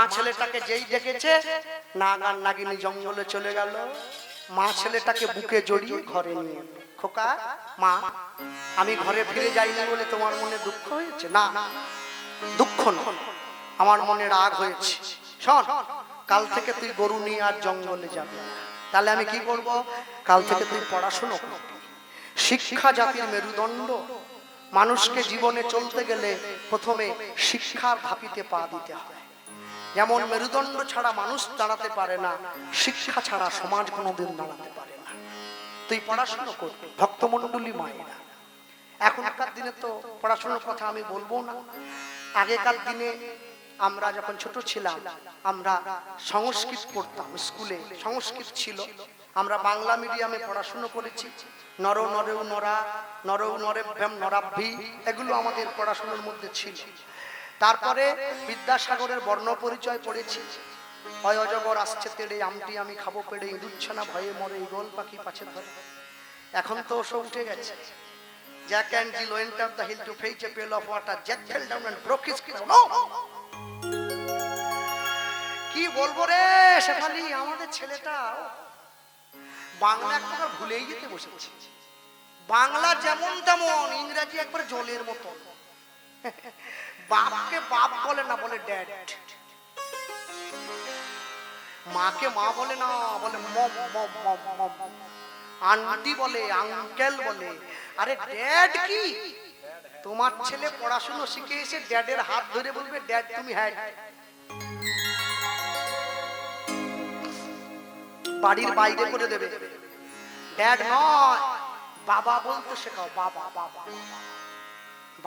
মা ছেলেটাকে যেই দেখেছে নাগান নাগিনী জঙ্গলে চলে গেল। মা ছেলেটাকে বুকে জড়িয়ে ঘরে নিয়ে খোকা, মা, আমি ঘরে ফিরে যাইনি বলে তোমার মনে দুঃখ হয়েছে? না দুঃখ না আমার মনে রাগ হয়েছে। শোন, কাল থেকে তুই গরু নিয়ে আর জঙ্গলে যাবি তাহলে আমি কি করব? কাল থেকে তুই পড়াশুনো করবি। শিক্ষা জাতির মেরুদণ্ড। মানুষকে জীবনে চলতে গেলে প্রথমে শিক্ষার ধাপিতে পা দিতে হয়। যেমন মেরুদণ্ড ছাড়া মানুষ দাঁড়াতে পারে না, শিক্ষা ছাড়া সমাজ কোনোদিন দাঁড়াতে পারে না। তুই পড়াশুনো করবি ভক্তমণ্ডলী মায়েরা। এখনকার দিনে তো পড়াশোনার কথা আমি বলব না। আগেকার দিনে আমরা যখন ছোট ছিলাম, আমরা সংস্কৃত পড়তাম স্কুলে, সংস্কৃত ছিল। আমরা বাংলা মিডিয়ামে পড়াশুনো করেছি। নর নরেও নরা নরৌ নরেভ্যাম নরাভ্যি, এগুলো আমাদের পড়াশোনার মধ্যে ছিল। তারপরে বিদ্যাসাগরের বর্ণ পরিচয় পড়েছি। হয় অজগর আসছে তেড়ে, আমটি আমি খাব পেড়ে ইঁদুচ্ছে না ভয়ে মরে ইগল পাখি পাছে ধরে। এখন তো সব উঠে গেছে। Jack and Jill went up the hill to fetch a pail of water. Jack fell down and! কি বলব রে শেফালি, আমাদের ছেলেটা বাংলা এক প্রকার ভুলেই যেতে বসেছে। বাংলা যেমন তেমন, ইংরেজি একবার জলের মতো। বাপকে বাপ বলে না, বলে ড্যাড। মাকে মা বলে না, বলে মম মম মম মম। আন্টি বলে, আঙ্কেল বলে। আরে ড্যাড কি? তোমার ছেলে পড়াশুনো শিখে এসে ড্যাডের হাত ধরে বলবে, ড্যাড, তুমি হ্যাঁ বাড়ির বাইরে করে দেবে। ড্যাড নয়, বাবা বলতে শেখাও, বাবা বাবা।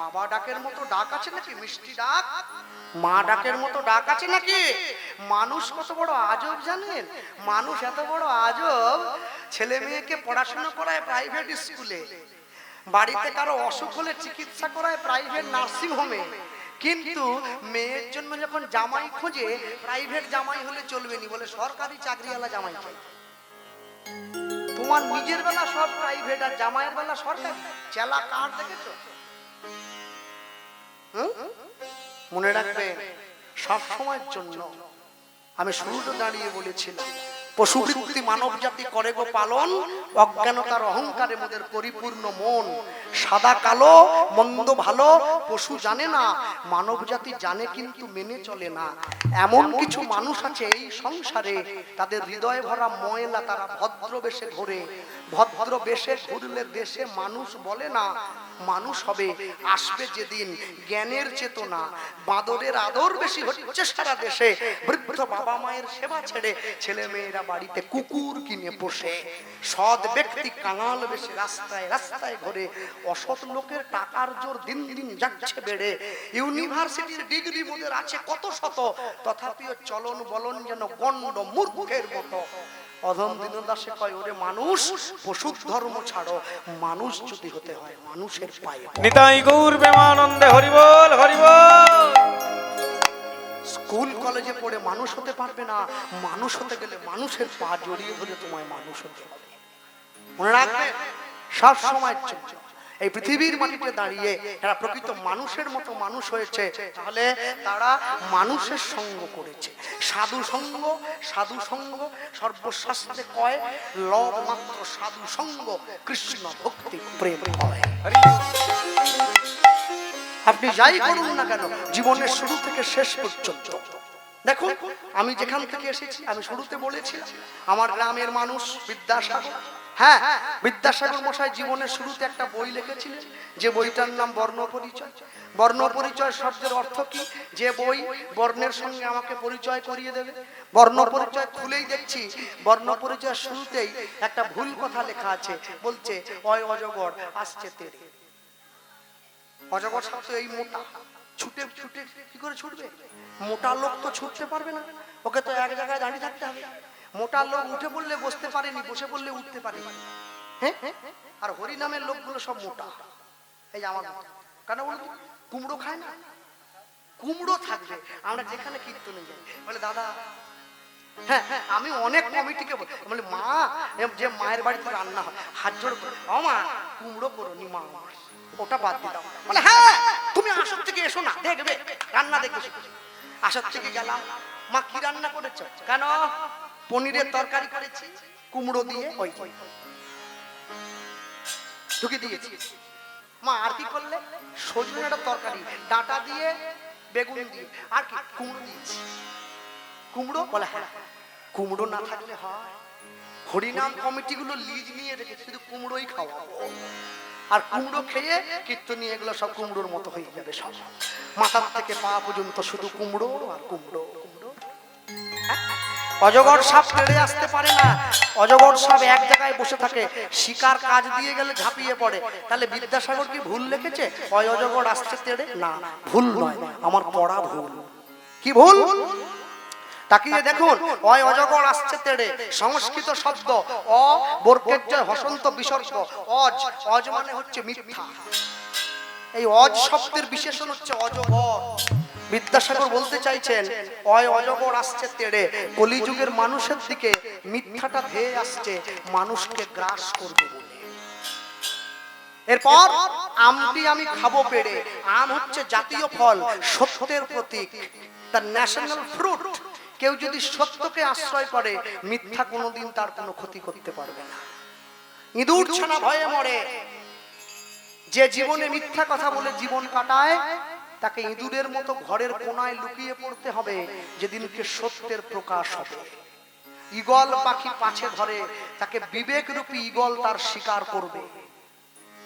বাবা ডাকের মতো ডাক আছে নাকি? মিষ্টি ডাক? মা ডাকের মতো ডাক আছে নাকি? মানুষ কত বড় আজব জানেন? মানুষ এত বড় আজব। ছেলে মেয়েকে পড়াশোনা করায় প্রাইভেট স্কুলে বাড়িতে কারও অসুখ হলে চিকিৎসা করায় প্রাইভেট নার্সিং হোমে কিন্তু মেয়ের জন্য যখন জামাই খোঁজে প্রাইভেট জামাই হলে চলবে নি বলে সরকারি চাকরিওয়ালা জামাই চাই। তোমার নিজের বেলা সব প্রাইভেট আর জামাইয়ের বেলা সরকারি। চেলা কার দেখেছ? মনে রাখবে, সব সময়ের জন্য আমি শুরুতে দাঁড়িয়ে বলেছিলাম, পশুবৃত্তি মানব জাতি করে গো পালন অজ্ঞানতার অহংকারে মোদের পরিপূর্ণ মন। সাদা, কালো, মন্দ, ভালো, পশু জানে না মানব জাতি জানে কিন্তু মেনে চলে না। এমন কিছু মানুষ আছে এই সংসারে, তাদের হৃদয় ভরা ময়লা তারা ভদ্র বেশে ঘোরে। ভদ্র বেশে ঘুরলে দেশে মানুষ বলে না, মানুষ হবে। আসবে যেদিন জ্ঞানের চেতনা, বাদরের আদর বেশি হচ্ছে সারা দেশে। বৃদ্ধ বাবা মায়ের সেবা ছেড়ে ছেলে মেয়েরা বাড়িতে কুকুর কিনে পোষে। সৎ ব্যক্তি কাঙাল বেশি রাস্তায় রাস্তায় ঘুরে। অসৎ লোকের টাকার জোর দিন দিন যাচ্ছে বেড়ে। ইউনিভার্সিটির ডিগ্রি মোদের আছে কত শত, তথাপিও চলন বলন যেন গণ্ড মূর্খের মতো। অধম দীনদাসে কয় ওরে মানুষ পশুর ধর্ম ছাড়ো। মানুষ যদি হতে হয় মানুষের পায়ে। নিতাই গৌর প্রেমানন্দে হরিবল হরিবল স্কুল কলেজে পড়ে মানুষ হতে পারবে না। মানুষ হতে গেলে মানুষের পা জড়িয়ে ধরে তোমায় মানুষ হতে হবে। মনে রাখবে? সব সময় এই পৃথিবীর মাটিতে দাঁড়িয়ে এরা প্রকৃত মানুষের মতো মানুষ হয়েছে, তাহলে তারা মানুষের সঙ্গ করেছে। সাধু সঙ্গ সাধু সঙ্গ, সর্বশাস্ত্রে কয়, লব মাত্র সাধু সঙ্গ, কৃষ্ণ ভক্তি, প্রেম হয়। আপনি যাই করুন না কেন, জীবনের শুরু থেকে শেষ পর্যন্ত। দেখুন, আমি যেখান থেকে এসেছি, আমি শুরুতে বলেছিলাম, আমার গ্রামের মানুষ বিদ্যাসাগর হ্যাঁ বিদ্যাসাগর মশাই জীবনের শুরুতে একটা বই লিখেছিলেন, যে বইটার নাম বর্ণ পরিচয় বর্ণ পরিচয় শব্দের অর্থ কি? যে বই বর্ণের সঙ্গে আমাকে পরিচয় করিয়ে দেবে। বর্ণ পরিচয় খুলেই দেখছি বর্ণ পরিচয় শুরুতেই একটা ভুল কথা লেখা আছে, বলছে, অয় অজগর, আসছে তেরে। অজগর তো এই মোটা, ছুটে ছুটে, কি করে ছুটবে? মোটা লোক তো ছুটতে পারবে না। ওকে তো এক জায়গায় দাঁড়িয়ে থাকতে হবে। মোটা লোক উঠে বললে বসতে পারেনি, বসে পড়লে উঠতে পারেনি। হ্যাঁ আর হরি নামের লোকগুলো সব মোটা। এই যে আমার। কেন বলতো কুমড়ো খায় না? কুমড়ো থাকবে আমরা যেখানে কীর্তনে যাই। বলে, দাদা হ্যাঁ হ্যাঁ আমি অনেক কমিটিকে বলি। মা যে মায়ের বাড়িতে রান্না হয়, হাত জোড় করে। মা, কুমড়ো করনি মা ওটা বাদ দিলাম। বলে হ্যাঁ তুমি আসর থেকে এসো না, দেখবে, রান্না দেখবে আসর থেকে গেলাম। মা, কি রান্না করেছ? কেন? পনিরের তরকারি করেছি, কুমড়ো দিয়ে ওই ঢুকে দিয়েছি। মা, আর কি করলে? সজনের তরকারি, ডাটা দিয়ে, বেগুন দিয়ে, আর কি? কুমড়ো দিয়েছি। কুমড়ো? বলে হ্যাঁ। কুমড়ো না থাকলে হয়। হরিনাম কমিটিগুলো লিজ নিয়ে রেখে শুধু কুমড়োই খাওয়া আর কুমড়ো খেয়ে কীর্তনী, এগুলো সব কুমড়োর মতো হয়ে যাবে সব। মাথার থেকে পা পর্যন্ত শুধু কুমড়ো আর কুমড়ো কুমড়ো। হ্যাঁ? অজগর সাপ তেড়ে আসতে পারে না। অজগর সাপ এক জায়গায় বসে থাকে, শিকার কাজ দিয়ে গেলে ঝাঁপিয়ে পড়ে। তাহলে বিদ্যাসাগর কি ভুল লিখেছে? অয় অজগর আসছে তেড়ে? না, ভুল নয়, আমার পড়া ভুল। কি ভুল? তাকিয়ে দেখুন অয় অজগর আসছে তেড়ে, সংস্কৃত শব্দ, অ বর্গের হসন্ত বিসর্গ, অজ অজ মানে হচ্ছে মিথ্যা। এই অজ শব্দের বিশেষণ হচ্ছে অজগর। বিদ্যাসাগর বলতে চাইছেন, অয় অজগর আসছে তেড়ে, কলিযুগের মানুষের দিকে মিথ্যাটা ধেয়ে আসছে, মানুষকে গ্রাস করবে এরপর, আমটি আমি খাব পেড়ে, আম হচ্ছে জাতীয় ফল, সত্যের প্রতীক দ্য ন্যাশনাল ফ্রুট। কেউ যদি সত্যকে আশ্রয় করে, মিথ্যা কোনোদিন তার কোনো ক্ষতি করতে পারবে না। ইঁদুর ছানা ভয়ে মরে। যে জীবনে মিথ্যা কথা বলে জীবন কাটায় তাকে ইঁদুরের মতো ঘরের কোনায় লুকিয়ে পড়তে হবে, যেদিনকে সত্যের প্রকাশ হবে। ঈগল পাখি পাছে ধরে, তাকে বিবেক রূপী ঈগল তার শিকার করবে।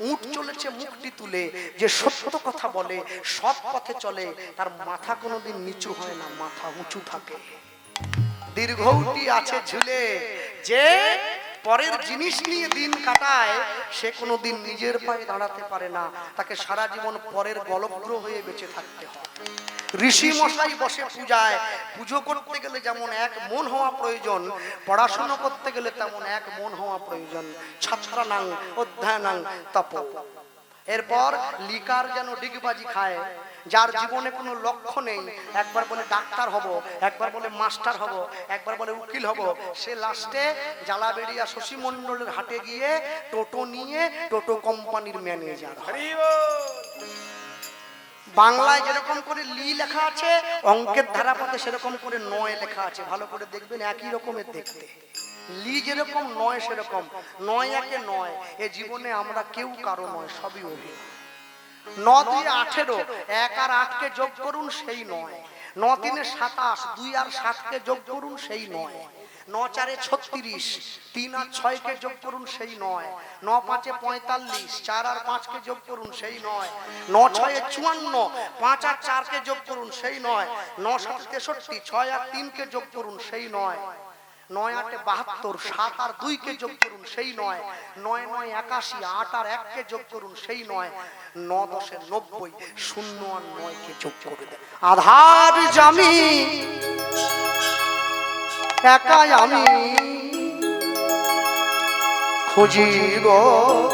উঠ চলেছে মুখটি তুলে, যে সত্য কথা বলে সৎ পথে চলে, তার মাথা কোনোদিন নিচু হয় না, মাথা উঁচু থাকে। দীর্ঘটি আছে ঝুলে, যে পরের জিনিস নিয়ে দিন কাটায়, সে কোনোদিন নিজের পায়ে দাঁড়াতে পারে না। তাকে সারা জীবন পরের গলগ্র হয়ে বেঁচে থাকতে হয় ঋষি মশাই বসে পূজায়। পুজো করতে গেলে যেমন এক মন হওয়া প্রয়োজন, পড়াশোনা করতে গেলে তেমন এক মন হওয়া প্রয়োজন। ছাত্রানাং, অধ্যয়নাং, তপ। এরপর লিকার যেন ডিগবাজি খায় যার জীবনে কোনো লক্ষ্য নেই একবার বলে ডাক্তার হব একবার বলে মাস্টার হব একবার বলে উকিল হব সে লাস্টে জালাবেড়িয়া শশী মণ্ডলের হাটে গিয়ে টোটো নিয়ে টোটো কোম্পানির ম্যানেজার বাংলায় যেরকম করে লি লেখা আছে অঙ্কের ধারাপথে সেরকম করে নয় লেখা আছে ভালো করে দেখবেন একই রকমের দেখতে। লি যেরকম নয় সেরকম নয় একে নয় এ জীবনে আমরা কেউ কারও নয় সবই অভিনয়। ন দিয়ে আঠেরো, এক আর আটকে যোগ করুন সেই নয়। ন তিনে সাতাশ, দুই আর সাতকে যোগ করুন সেই নয়। ন চারে ছত্রিশ, তিন আর ছয়কে যোগ করুন সেই নয়। ন পাঁচে পঁয়তাল্লিশ, চার আর পাঁচকে যোগ করুন সেই নয়। ন ছয়ে চুয়ান্ন, পাঁচ আর চারকে যোগ করুন সেই নয়। ন সাত তেষট্টি, ছয় আর তিনকে যোগ করুন সেই নয়। নয় আটে বাহাত্তর, সাত আর দুইকে যোগ করুন, সেই নয়। নয় নয় একাশি, আট আর এককে যোগ করুন, সেই নয়। ন দশে নব্বই, শূন্য আর নয়কে যোগ করে দেন। আধার জামি, একাই আমি। খুঁজি গো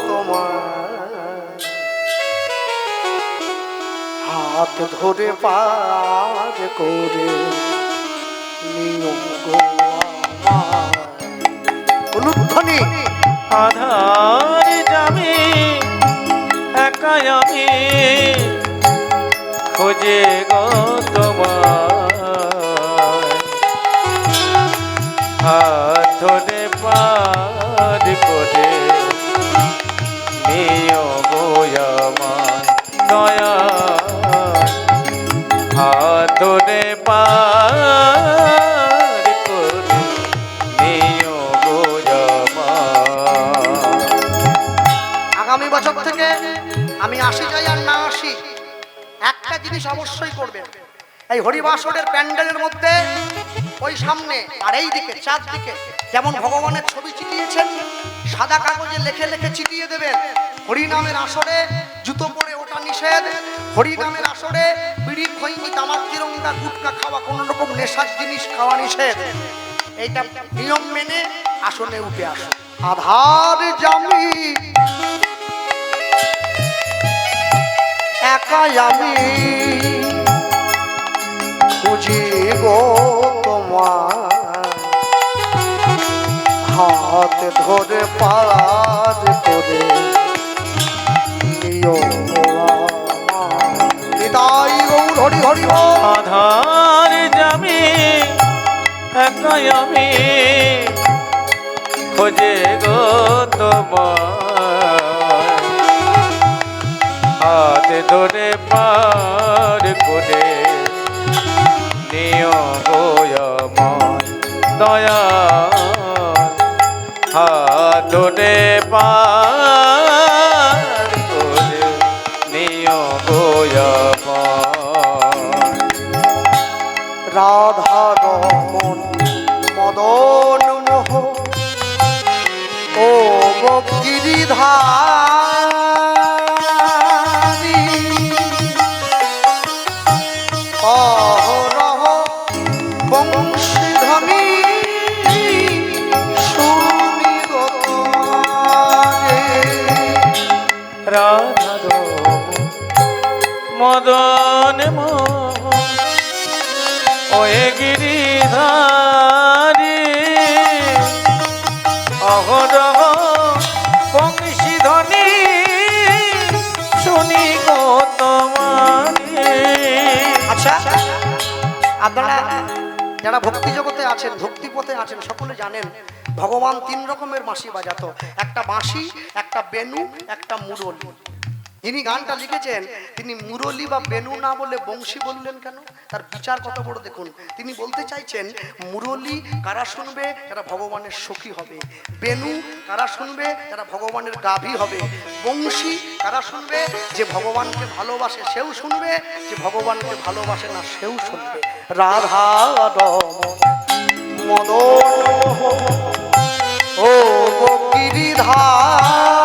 তোমার। হাত ধরে পার করে নিয়ম গো। অনুধ্বনি আধার যাবে একাই আমি। খোঁজে গো তোমার হাত পার করে দয়া। হাত পার আমি আসি যাই আর না আসি, একটা জিনিস অবশ্যই করবেন। এই হরিবাসরের প্যান্ডেলের মধ্যে, ওই সামনে আর এই দিকে, চারদিকে, যেমন ভগবানের ছবি চিটিয়েছেন সাদা কাগজে লেখে লেখে চিটিয়ে দেবেন। হরিনামের আসরে জুতো পরে ওটা নিষেধ, হরিনামের আসরে বিড়ি, খৈনি, তামাক, তিরঙ্গা, গুটকা খাওয়া কোন রকম নেশার জিনিস খাওয়া নিষেধ। এইটা নিয়ম মেনে আসনে উঠে আসো আধার জামি একাই আমি। খুঁজি গো তোমার হাত ধরে পার করে। নিতাই আধার যাবে একাই আমি। খোঁজে গো তোমার হাত ধরে পার করে নিয় দয়া হাত ধরে পার আছেন, সকলে জানেন, ভগবান তিন রকমের বাঁশি বাজাতো। একটা বাঁশি, একটা বেনু, একটা মুরলি। যিনি গানটা লিখেছেন, তিনি মুরলি বা বেনু না বলে বংশী বললেন কেন? তার বিচার কত বড় দেখুন। তিনি বলতে চাইছেন, মুরলি কারা শুনবে? যারা ভগবানের সখী হবে। বেনু কারা শুনবে? যারা ভগবানের গাভী হবে। বংশী কারা শুনবে? যে ভগবানকে ভালোবাসে সেও শুনবে, যে ভগবানকে ভালোবাসে না সেও শুনবে। রাধা মদন ও গিরিধারী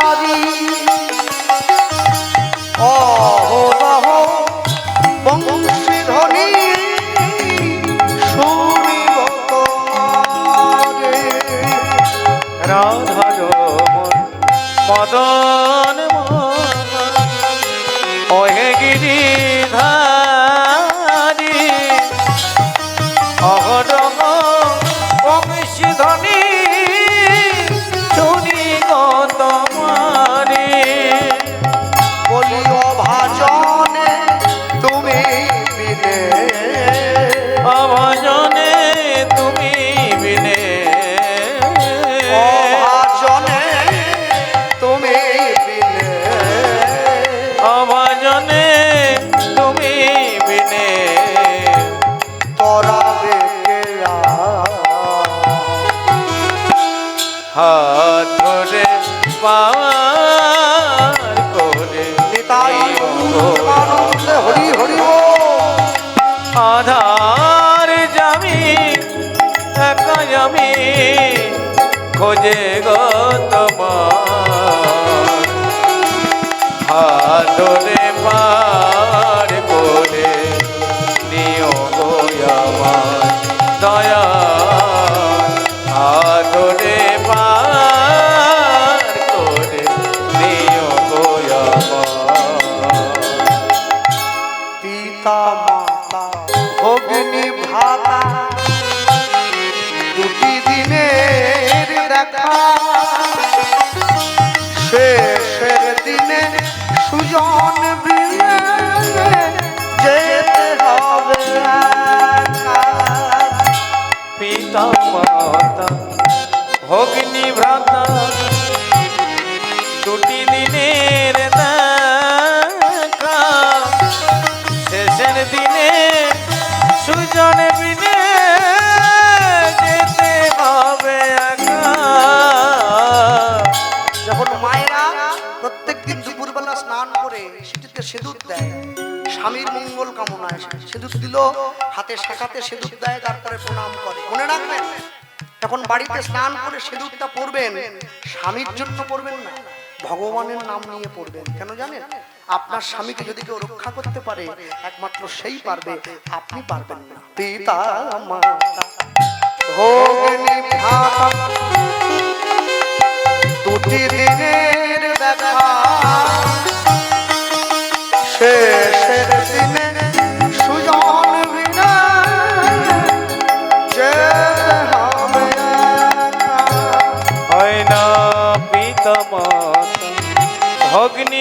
নিও আনন্দে হরি হরি আধার জামি আমি খোঁজে গো তোমার। হাত স্বামীর মঙ্গল কামনায় সিঁদুর দিল, হাতে শাখাতে সিঁদুর দেয়, তারপরে প্রণাম করে। মনে রাখবেন যখন বাড়িতে স্নান করে সিঁদুরটা পরবেন স্বামীর জন্য পরবেন না, ভগবানের নাম নিয়ে পড়বেন। কেন জানেন? আপনার স্বামীকে যদি কেউ রক্ষা করতে পারে, একমাত্র সেই পারবে, আপনি পারবেন না। পিতা দুটি দিনের দেখা ভগ্নি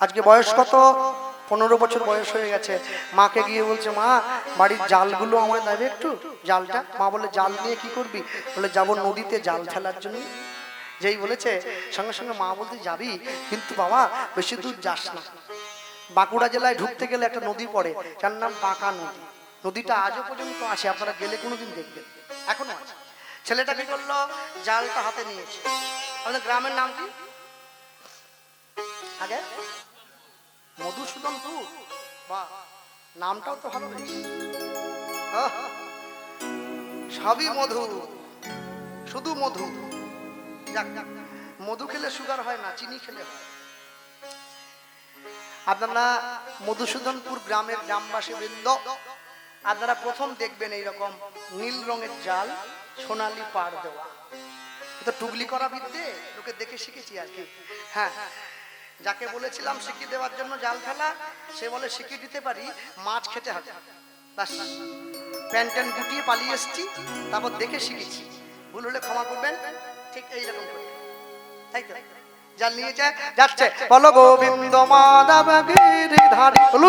আজকে বয়স কত? পনেরো বছর বয়স হয়ে গেছে। মাকে গিয়ে বলছে, মা, বাড়ির জালগুলো আমায় দেবে একটু? জালটা? মা বলে, জাল নিয়ে কি করবি? বলে, যাব নদীতে জাল ফেলার জন্য। যেই বলেছে, সঙ্গে সঙ্গে মা বলতে, যাবি, কিন্তু বাবা, বেশি দূর যাস না। বাঁকুড়া জেলায় ঢুকতে গেলে একটা নদী পড়ে, যার নাম বাঁকা নদী। নদীটা আজও পর্যন্ত আসে, আপনারা গেলে কোনোদিন দেখবেন। এখনও ছেলেটা কি করল? জালটা হাতে নিয়েছে। আমাদের গ্রামের নাম কি? আগে? মধুসূদনপুর বা নামটাও তো ভালো সবই মধু শুধু মধু। যাক, মধু খেলে সুগার হয় না চিনি খেলে হয়। আপনারা মধুসূদনপুর গ্রামের গ্রামবাসী বৃন্দ আপনারা প্রথম দেখবেন এইরকম নীল রঙের জাল সোনালি পাড় দেওয়া। এটা টুগলি করা বিদ্যে লোকে দেখে শিখেছি আর কি। হ্যাঁ যাকে বলেছিলাম শিখি দেওয়ার জন্য জাল ফেলা সে বলে শিখি দিতে পারি মাছ খেতে হবে। ব্যাস প্যান ট্যান গুটিয়ে পালিয়ে এসছি তারপর দেখে শিখেছি। ভুল হলে ক্ষমা করবেন ঠিক এইরকম করে। তাই তো? জাল নিয়ে যায় যাচ্ছে। বলো গোবিন্দ মাধব গিরিধারী বল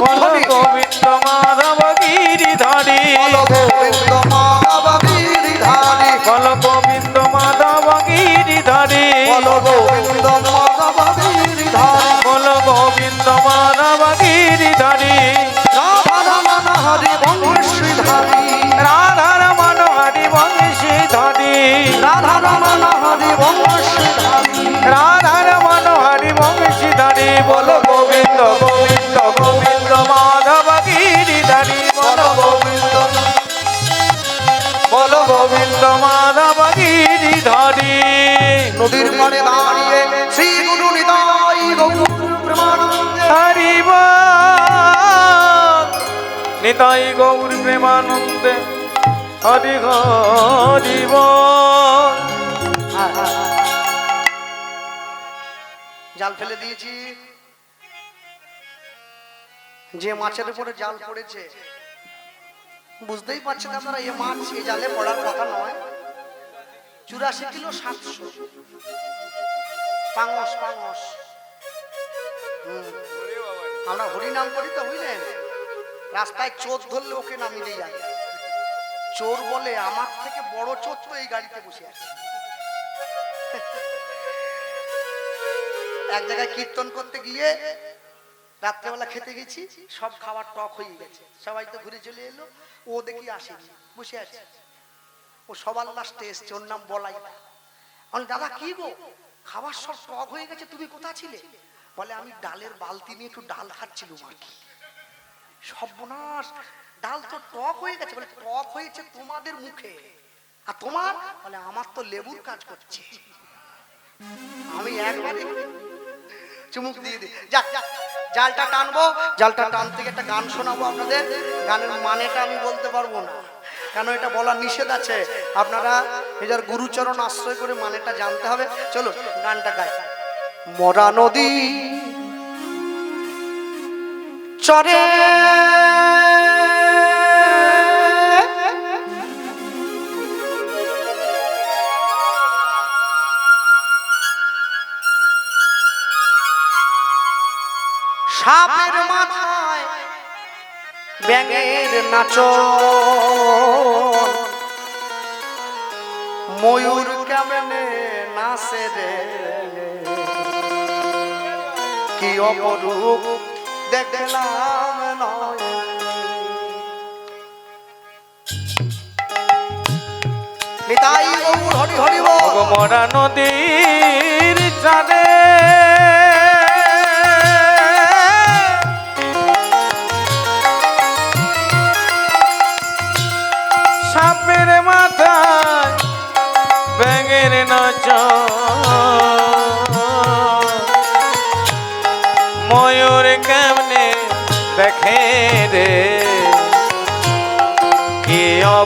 গোবিন্দ মাধব গিরিধারী। বলো গোবিন্দ মাধব গিরিধারী। বল গোবিন্দ মাধব গিরিধারী। বলো গোবিন্দ গিরিধারী রাধা রমণ হরি বংশীধারী রাধার মনোহরি বংশীধারী রাধা রমণ হরি বংশীধারী রাধার মনোহরি বংশীধারী বল গোবিন্দ গোবিন্দ গোবিন্দ মাধব গিরিধারী বল গোবিন্দ। বল গোবিন্দ মাধব গিরিধারী নদীর পাড়ে দাঁড়িয়ে নিতাই গৌর প্রেমানন্দে হরি হরিব। জাল ফেলে দিয়েছি। যে মাছের উপরে জাল পড়েছে, বুঝতেই পারছেন আপনারা, এ মাছ এই জালে পড়ার কথা নয়। চুরাশি কিলো সাতশো। পাঙস পাঙস। আমরা হরিনাম করি তো, বুঝলেন? রাস্তায় চোর ধরলে ওকে নামিয়ে যায় চোর বলে আমার থেকে বড় চোর তো এই গাড়িতে বসে আছে। এক জায়গায় কীর্তন করতে গিয়ে রাত্রেবেলা খেতে গেছি, সব খাবার টক হয়ে গেছে। সবাই তো ঘুরে চলে এলো, ও দেখি আসেনি, বসে আছে। ও সবার লাস্টে এসছে, ওর নাম বলাই আমি দাদা, কি গো? খাবার সব টক হয়ে গেছে, তুমি কোথা ছিলে? বলে, আমি ডালের বালতি নিয়ে একটু ডাল খাচ্ছিলাম আর কি। সর্বনাশ। ডাল তো টক হয়ে গেছে, বলে টক হয়েছে তোমাদের মুখে। আর তোমার? বলে, আমার তো লেবুর কাজ করছে। আমি একবারে চুমুক দিয়ে দিই। যাক জালটা টানবো। জালটা টানতে গিয়ে একটা গান শোনাবো আপনাদের। গানের মানেটা আমি বলতে পারব না। কেন এটা বলা নিষেধ আছে? আপনারা নিজের গুরুচরণ আশ্রয় করে মানেটা জানতে হবে। চলো গানটা গাই। মরা নদী চরে। সাপের মাথায় ব্যাঙের নাচ ময়ূর কেমনে নাচে রে? কি অপরূপ দেখলাম নয় নিতাই গৌর হরি হরি বল। মরা নদী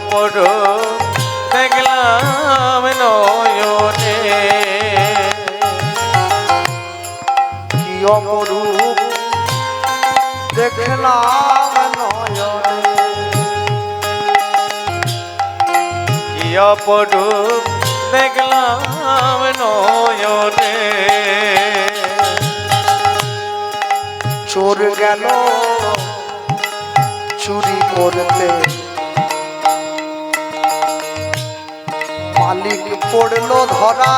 অপরূপ দেখলাম নয়নে কি অপরূপ দেখলাম নয়নে কি অপরূপ দেখলাম নয়নে চোর গেল চুরি করতে মালিক পড়ল ধরা।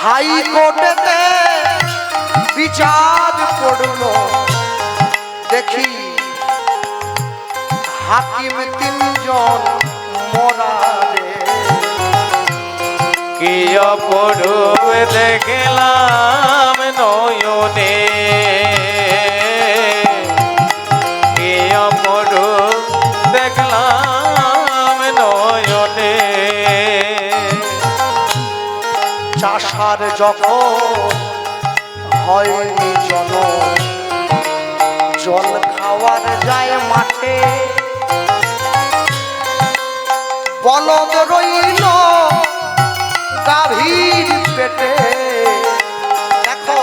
হাইকোর্টেতে বিচার পড়ল। দেখি হাকিম তিনজন মরা রে কি অপরূপ দেখলাম নয়নে। চাষার যখন হয়নি জন জল খাওয়ার যায় মাঠে বলদ রইল গাভীর পেটে দেখো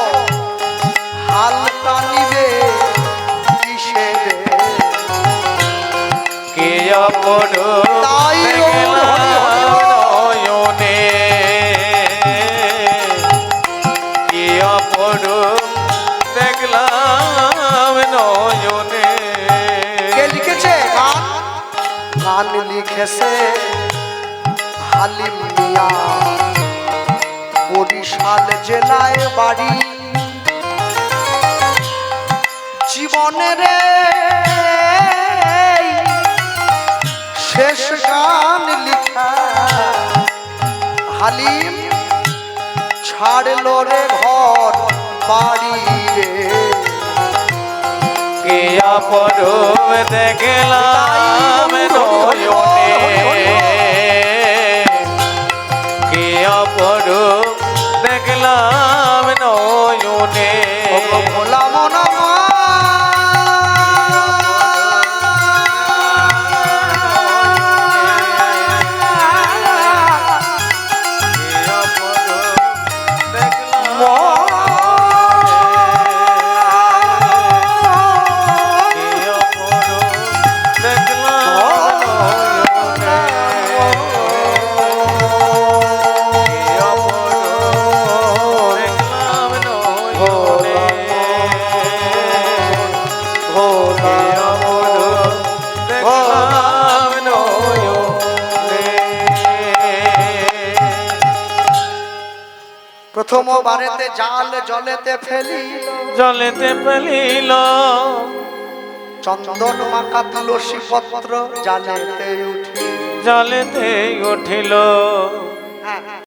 হালটা নিবে কিসে? কি তাই গান হালিম মিয়া বরিশাল জেলায় বাড়ি। জীবনের শেষ গান লিখা। হালিম ছাড়লো রে ঘর বাড়ি রে। অপরূপ দেখলাম জাল জলেতে ফেলি জলেতে ফেলিল। চন্দন মাখা তুলসী পত্র জালেতে উঠিল। জলেতে উঠিল।